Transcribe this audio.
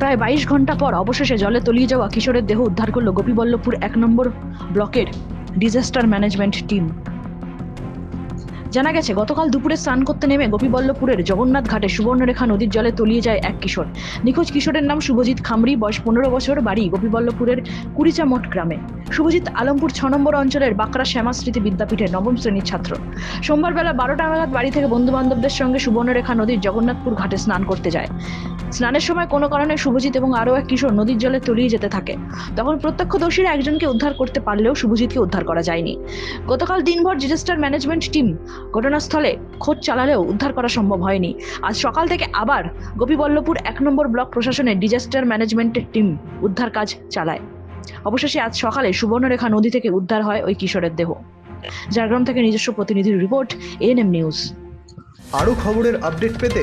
প্রায় বাইশ ঘণ্টা পর অবশেষে জলে তলিয়ে যাওয়া কিশোরের দেহ উদ্ধার করল গোপীবল্লভপুর এক নম্বর ব্লকের ডিজাস্টার ম্যানেজমেন্ট টিম। জানা গেছে, গতকাল দুপুরে স্নান করতে নেমে গোপীবল্লভপুরের জগন্নাথ ঘাটে সুবর্ণরেখা নদীর জলে তলিয়ে যায় এক কিশোর। নিখোঁজ কিশোরের নাম শুভজিৎ খামরি, বয়স পনেরো বছর, বাড়ি গোপীবল্লভপুরের কুড়িচামঠ গ্রামে। শুভজিৎ আলমপুর ছ নম্বর অঞ্চলের বাঁকড়া শ্যামা স্মৃতি বিদ্যাপীঠের নবম শ্রেণির ছাত্র। সোমবার বেলা বারোটা নাগাদ বাড়ি থেকে বন্ধু বান্ধবদের সঙ্গে সুবর্ণরেখা নদীর জগন্নাথপুর ঘাটে স্নান করতে যায়। স্নানের সময় কোনো কারণে শুভজিৎ এবং আরও এক কিশোর নদীর জলে তলিয়ে যেতে থাকে। তখন প্রত্যক্ষদর্শীরা একজনকে উদ্ধার করতে পারলেও শুভজিৎকে উদ্ধার করা যায়নি। গতকাল দিনভর ডিজাস্টার ম্যানেজমেন্ট টিম ঘটনাস্থলে খোঁজ চালালেও উদ্ধার করা সম্ভব হয়নি। আজ সকাল থেকে আবার গোপীবল্লভপুর এক নম্বর ব্লক প্রশাসনের ডিজাস্টার ম্যানেজমেন্টের টিম উদ্ধার কাজ চালায়। অবশেষে আজ সকালে সুবর্ণরেখা নদী থেকে উদ্ধার হয় ওই কিশোরের দেহ। ঝাড়গ্রাম থেকে নিজস্ব প্রতিনিধির রিপোর্ট এএনএম নিউজ। আরও খবরের আপডেট পেতে